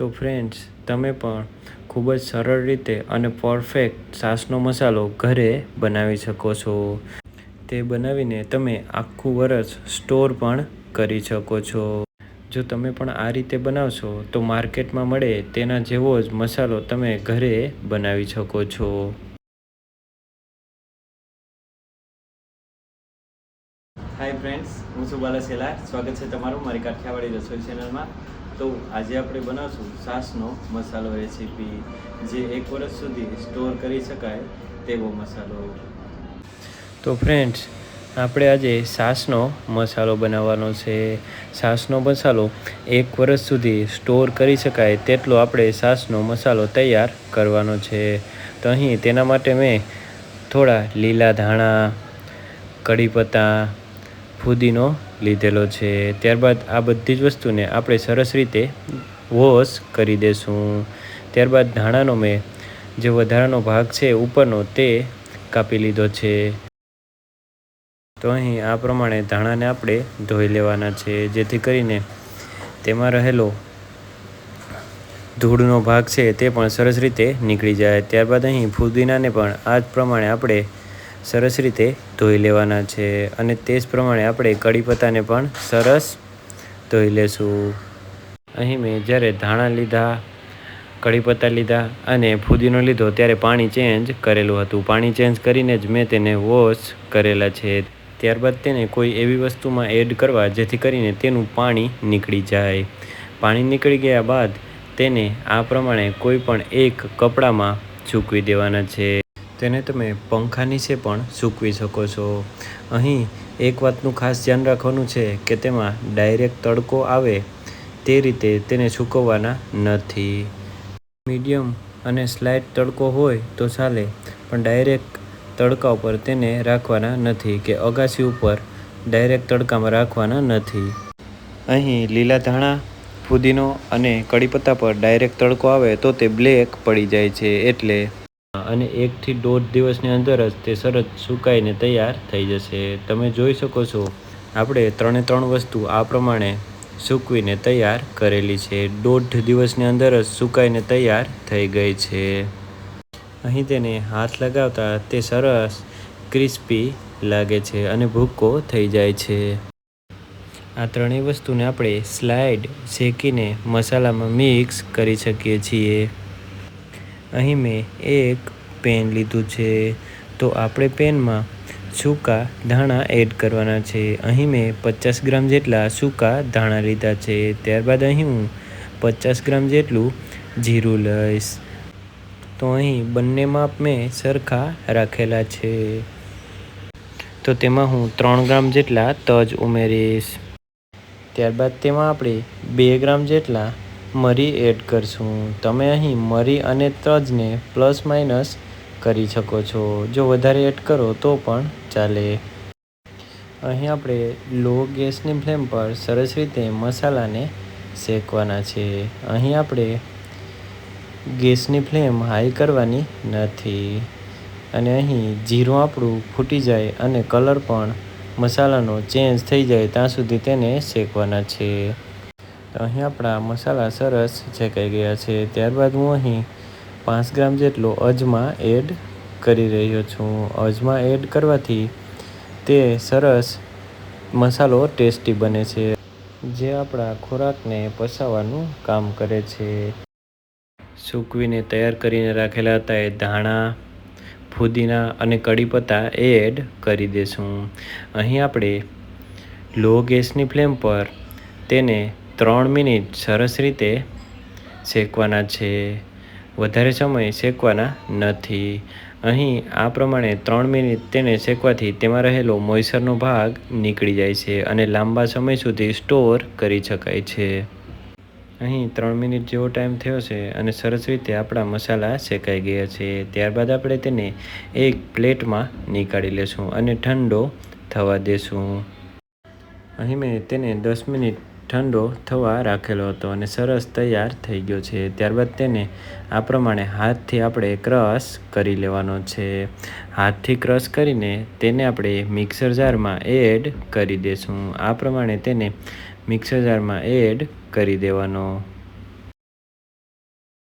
તો ફ્રેન્ડ્સ તમે પણ ખૂબ જ સરળ રીતે અને પરફેક્ટ સાસનો મસાલો ઘરે બનાવી શકો છો. તે બનાવીને તમે આખું વરસ સ્ટોર પણ કરી શકો છો. જો તમે પણ આ રીતે બનાવશો, તો માર્કેટમાં મળે તેના જેવો જ મસાલો તમે ઘરે બનાવી શકો છો. હાય ફ્રેન્ડ્સ હું છું બાલા સેલા સ્વાગત છે તમારું મારી કાઠિયાવાડી રસોઈ ચેનલમાં તો આજે આપણે બનાવશું સાસનો મસાલો રેસીપી જે એક વર્ષ સુધી સ્ટોર કરી શકાય તેવો મસાલો. તો ફ્રેન્ડ્સ આપણે આજે સાસનો મસાલો બનાવવાનો છે. સાસનો મસાલો એક વર્ષ સુધી સ્ટોર કરી શકાય તેટલો આપણે સાસનો મસાલો તૈયાર કરવાનો છે. તો અહીં તેના માટે મેં થોડા લીલા ધાણા કઢીપત્તા ફુદીનો લીધેલો છે. ત્યારબાદ આ બધી જ વસ્તુને આપણે સરસ રીતે વોશ કરી દેશું. ત્યારબાદ ધાણાનો મેં જે વધારાનો ભાગ છે ઉપરનો તે કાપી લીધો છે. તો અહીં આ પ્રમાણે ધાણાને આપણે ધોઈ લેવાના છે. જેથી કરીને તેમાં રહેલો ધૂળનો ભાગ છે તે પણ સરસ રીતે નીકળી જાય. ત્યારબાદ અહીં ફુદીનાને પણ આ જ પ્રમાણે આપણે સરસ રીતે ધોઈ લેવાના છે અને તે જ પ્રમાણે આપણે કઢી પત્તાને પણ સરસ ધોઈ લેશું. અહીં મેં જ્યારે ધાણા લીધા, કઢી પત્તા લીધા અને ફુદીનો લીધો ત્યારે પાણી ચેન્જ કરેલું હતું. પાણી ચેન્જ કરીને જ મેં તેને વોશ કરેલા છે. ત્યારબાદ તેને કોઈ એવી વસ્તુમાં એડ કરવા જેથી કરીને તેનું પાણી નીકળી જાય. પાણી નીકળી ગયા બાદ તેને આ પ્રમાણે કોઈ પણ એક કપડામાં સૂકવી દેવાના છે. તેને તમે પંખા નીચે પણ સૂકવી શકો છો. અહીં એક વાતનું ખાસ ધ્યાન રાખવાનું છે કે તેમાં ડાયરેક્ટ તડકો આવે તે રીતે તેને સૂકવવાના નથી. મીડિયમ અને સ્લાઇટ તડકો હોય તો ચાલે, પણ ડાયરેક્ટ તડકા ઉપર તેને રાખવાના નથી કે અગાસી ઉપર ડાયરેક્ટ તડકામાં રાખવાના નથી. અહીં લીલા ધાણા, ફુદીનો અને કડીપત્તા પર ડાયરેક્ટ તડકો આવે તો તે બ્લેક પડી જાય છે એટલે અને એકથી દોઢ દિવસની અંદર જ તે સરસ સુકાઈને તૈયાર થઈ જશે. તમે જોઈ શકો છો, આપણે ત્રણે ત્રણ વસ્તુ આ પ્રમાણે સૂકવીને તૈયાર કરેલી છે. દોઢ દિવસની અંદર જ સુકાઈને તૈયાર થઈ ગઈ છે. અહીં તેને હાથ લગાવતા તે સરસ ક્રિસ્પી લાગે છે અને ભૂકો થઈ જાય છે. આ ત્રણેય વસ્તુને આપણે સ્લાઇડ શેકીને મસાલામાં મિક્સ કરી શકીએ છીએ. અહીં મેં એક પેન લીધું છે. તો આપણે પેનમાં સૂકા ધાણા એડ કરવાના છે. અહીં મેં પચાસ ગ્રામ જેટલા સૂકા ધાણા લીધા છે. ત્યારબાદ અહીં હું પચાસ ગ્રામ જેટલું જીરું લઈશ. તો અહીં બંને માપ મેં સરખા રાખેલા છે. તો તેમાં હું ત્રણ ગ્રામ જેટલા તજ ઉમેરીશ. ત્યારબાદ તેમાં આપણે બે ગ્રામ જેટલા મરી એડ કરશું. તમે અહીં મરી અને તજને પ્લસ માઇનસ કરી શકો છો. જો વધારે એડ કરો તો પણ ચાલે. અહીં આપણે લો ગેસની ફ્લેમ પર સરસ રીતે મસાલાને શેકવાના છે. અહીં આપણે ગેસની ફ્લેમ હાઈ કરવાની નથી. અને અહીં જીરું આપણું ફૂટી જાય અને કલર પણ મસાલાનો ચેન્જ થઈ જાય ત્યાં સુધી તેને શેકવાના છે. અહીં આપણા મસાલા સરસ છેકાઈ ગયા છે, ત્યારબાદ હું અહીં પાંચ ગ્રામ જેટલો અજમા એડ કરી રહ્યો છું. અજમા એડ કરવાથી તે સરસ મસાલો ટેસ્ટી બને છે, જે આપણા ખોરાકને પસાવવાનું કામ કરે છે. સૂકવીને તૈયાર કરીને રાખેલા હતા એ ધાણા, ફુદીના અને કઢી પત્તા એડ કરી દેશું. અહીં આપણે લો ગેસની ફ્લેમ પર તેને ત્રણ મિનિટ સરસ રીતે શેકવાના છે. વધારે સમય શેકવાના નથી. અહીં આ પ્રમાણે ત્રણ મિનિટ તેને શેકવાથી તેમાં રહેલો મોઈસરનો ભાગ નીકળી જાય છે અને લાંબા સમય સુધી સ્ટોર કરી શકાય છે. અહીં ત્રણ મિનિટ જેવો ટાઈમ થયો છે અને સરસ રીતે આપણા મસાલા શેકાઈ ગયા છે. ત્યારબાદ આપણે તેને એક પ્લેટમાં નીકાળી લેશું અને ઠંડો થવા દેશું. અહીં મેં તેને દસ મિનિટ ઠંડો થવા રાખેલો હતો અને સરસ તૈયાર થઈ ગયો છે. ત્યારબાદ તેને આ પ્રમાણે હાથથી આપણે ક્રશ કરી લેવાનો છે. હાથથી ક્રશ કરીને તેને આપણે મિક્સર જારમાં એડ કરી દઈશું આ પ્રમાણે તેને મિક્સર જારમાં એડ કરી દેવાનો.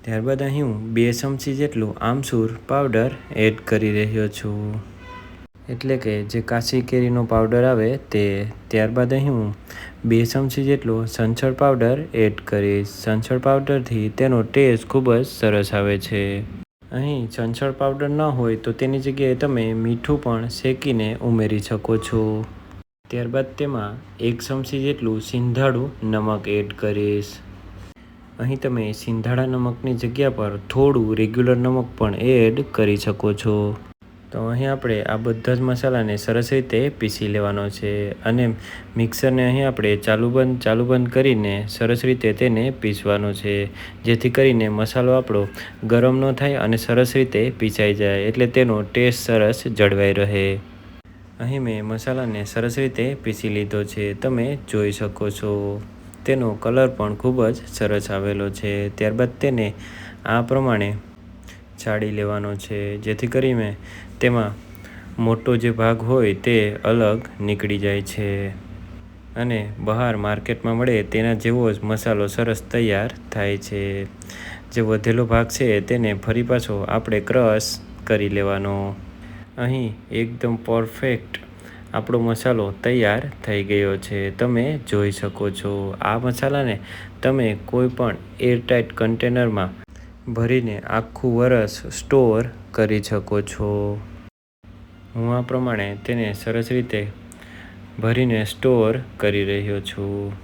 ત્યારબાદ અહીં હું બે ચમચી જેટલું આમસૂર પાવડર એડ કરી રહ્યો છું. એટલે કે જે કાચી કેરીનો પાવડર આવે તે ત્યારબાદ અહીં હું બે ચમચી જેટલો સંચળ પાવડર એડ કરીશ. સંચળ પાવડરથી તેનો ટેસ્ટ ખૂબ જ સરસ આવે છે. અહીં સંચળ પાવડર ન હોય તો તેની જગ્યાએ તમે મીઠું પણ શેકીને ઉમેરી શકો છો. ત્યારબાદ તેમાં એક ચમચી જેટલું સિંધાડું નમક એડ કરીશ. અહીં તમે સિંધાડા નમકની જગ્યા પર થોડું રેગ્યુલર નમક પણ એડ કરી શકો છો. તો અહીં આપણે આ બધા જ મસાલાને સરસ રીતે પીસી લેવાનો છે અને મિક્સરને અહીં આપણે ચાલુ બંધ ચાલુ બંધ કરીને સરસ રીતે તેને પીસવાનો છે. જેથી કરીને મસાલો આપણો ગરમ ન થાય અને સરસ રીતે પીસાઈ જાય, એટલે તેનો ટેસ્ટ સરસ જળવાઈ રહે. અહીં મેં મસાલાને સરસ રીતે પીસી લીધો છે, તમે જોઈ શકો છો. તેનો કલર પણ ખૂબ જ સરસ આવેલો છે. ત્યારબાદ તેને આ પ્રમાણે છાડી લેવાનો છે. જેથી કરીને તેમાં મોટો જે ભાગ હોય તે અલગ નીકળી જાય છે. અને બહાર માર્કેટમાં મળે તેના જેવો જ મસાલો સરસ તૈયાર થાય છે. જે વધેલો ભાગ છે તેને ફરી પાછો આપણે ક્રશ કરી લેવાનો. અહીં એકદમ પરફેક્ટ આપણો મસાલો તૈયાર થઈ ગયો છે. તમે જોઈ શકો છો. આ મસાલાને તમે કોઈ પણ એરટાઇટ કન્ટેનરમાં ભરીને આખું વરસ સ્ટોર કરી શકો છો? હું આ પ્રમાણે તેને સરસ રીતે ભરીને સ્ટોર કરી રહ્યો છું.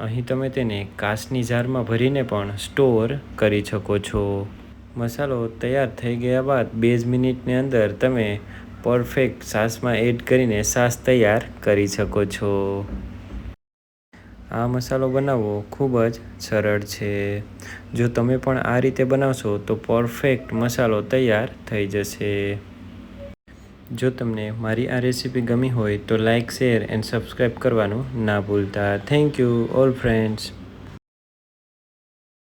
અહીં તમે તેને કાચની જારમાં ભરીને પણ સ્ટોર કરી શકો છો. મસાલો તૈયાર થઈ ગયા બાદ બે જ મિનિટની અંદર તમે પરફેક્ટ સાસમાં એડ કરીને સાસ તૈયાર કરી શકો છો. આ મસાલો બનાવવો ખૂબ જ સરળ છે. જો તમે પણ આ રીતે બનાવશો તો પરફેક્ટ મસાલો તૈયાર થઈ જશે. જો તમને મારી આ રેસીપી ગમી હોય તો લાઇક શેર, એન્ડ સબસ્ક્રાઈબ કરવાનું ના ભૂલતા. Thank you, all friends.